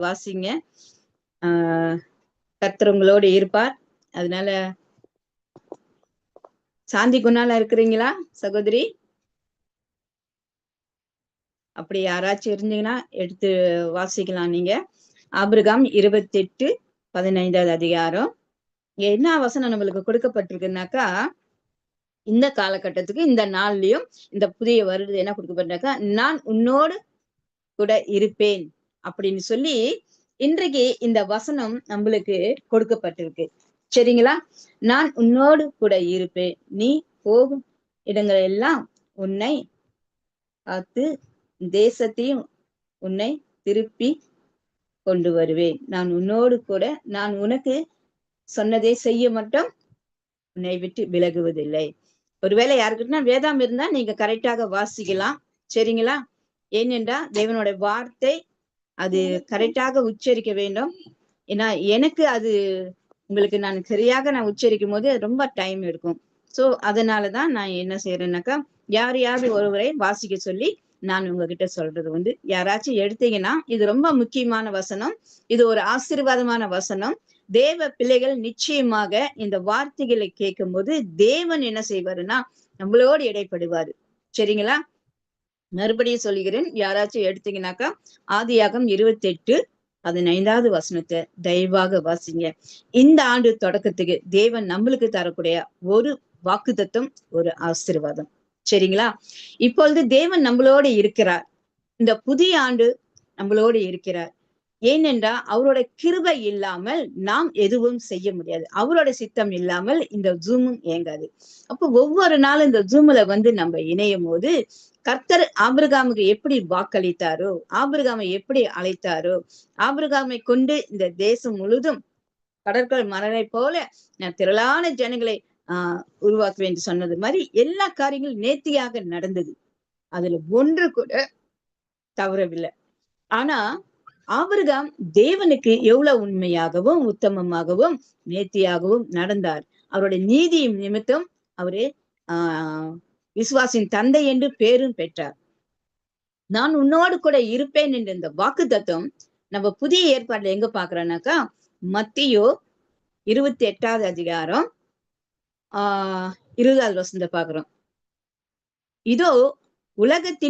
வாசிங்க. ஆஹ் கர்த்தர் உங்களோடு இருப்பார். அதனால சாந்தி குணால இருக்கிறீங்களா சகோதரி? அப்படி யாராச்சும் இருந்தீங்கன்னா எடுத்து வாசிக்கலாம் நீங்க. ஆபிரகாம் இருபத்தி எட்டு பதினைந்தாவது அதிகாரம். என்ன வசனம் நம்மளுக்கு கொடுக்கப்பட்டிருக்குனாக்கா இந்த காலகட்டத்துக்கு இந்த நாள்லயும் இந்த புதிய வருடம் என்ன கொடுக்கப்பட்டிருக்கா நான் உன்னோடு கூட இருப்பேன். அப்படின்னு சொல்லி இன்றைக்கு இந்த வசனம் நம்மளுக்கு கொடுக்கப்பட்டிருக்கு. சரிங்களா? நான் உன்னோடு கூட இருப்பேன். நீ போகும் இடங்கள் எல்லாம் உன்னை காத்து தேசத்தையும் உன்னை திருப்பி கொண்டு வருவேன். நான் உன்னோடு கூட நான் உனக்கு சொன்னதை செய்ய மட்டும் உன்னை விட்டு விலகுவதில்லை. ஒருவேளை யாருக்கிட்டனா வேதாம் இருந்தா நீங்க கரெக்டாக வாசிக்கலாம். சரிங்களா? ஏனென்றா தேவனோட வார்த்தை அது கரெக்டாக உச்சரிக்க வேண்டும். ஏன்னா எனக்கு அது உங்களுக்கு நான் சரியாக நான் உச்சரிக்கும் போது ரொம்ப டைம் எடுக்கும். சோ அதனாலதான் நான் என்ன செய்யறேன்னாக்கா யாரையாவது ஒருவரை வாசிக்க சொல்லி நான் உங்ககிட்ட சொல்றது வந்து யாராச்சும் எடுத்தீங்கன்னா இது ரொம்ப முக்கியமான வசனம். இது ஒரு ஆசீர்வாதமான வசனம். தேவ பிள்ளைகள் நிச்சயமாக இந்த வார்த்தைகளை கேட்கும் போது தேவன் என்ன செய்வாருன்னா நம்மளோடு இடைப்படுவாரு. சரிங்களா? மறுபடியும் சொல்லுகிறேன். யாராச்சும் எடுத்தீங்கன்னாக்கா ஆதியாகம் இருபத்தி எட்டு பதினைந்தாவது வசனத்தை தயவாக வாசிங்க. இந்த ஆண்டு தொடக்கத்துக்கு தேவன் நம்மளுக்கு தரக்கூடிய ஒரு வாக்குத்தத்தம் ஒரு ஆசீர்வாதம். சரிங்களா? இப்பொழுது தேவன் நம்மளோட இருக்கிறார். இந்த புதிய ஆண்டு நம்மளோட இருக்கிறார். ஏனென்றா அவரோட கிருபை இல்லாமல் நாம் எதுவும் செய்ய முடியாது. அவரோட சித்தம் இல்லாமல் இந்த ஜூமும் இயங்காது. அப்போ ஒவ்வொரு நாளும் இந்த ஜூம்ல வந்து நம்ம இணையும் போது கர்த்தர் ஆபிரகாமுக்கு எப்படி வாக்களித்தாரோ ஆபிரகாமை எப்படி அழைத்தாரோ ஆபிரகாமை கொண்டு இந்த தேசம் முழுதும் கடற்கரை மலரை போல நான் திரளான ஜனங்களை ஆஹ் உருவாக்குவேன் என்று சொன்னது மாதிரி எல்லா காரியங்களும் நேர்த்தியாக நடந்தது. அதுல ஒன்று கூட தவறவில்லை. ஆனா ஆபிரகாம் தேவனுக்கு எவ்வளவு உண்மையாகவும் உத்தமமாகவும் நேர்த்தியாகவும் நடந்தார். அவருடைய நீதி நிமித்தம் அவரு ஆஹ் விசுவாசின் தந்தை என்று பேரும் பெற்றார். நான் உன்னோடு கூட இருப்பேன் என்ற இந்த வாக்கு தத்துவம் நம்ம புதிய ஏற்பாடுல எங்க பாக்குறோம்னாக்கா மத்தியோ இருபத்தி எட்டாவது அதிகாரம் ஆஹ் இருபதாவது வசந்த பாக்குறோம். இதோ உலகத்தின்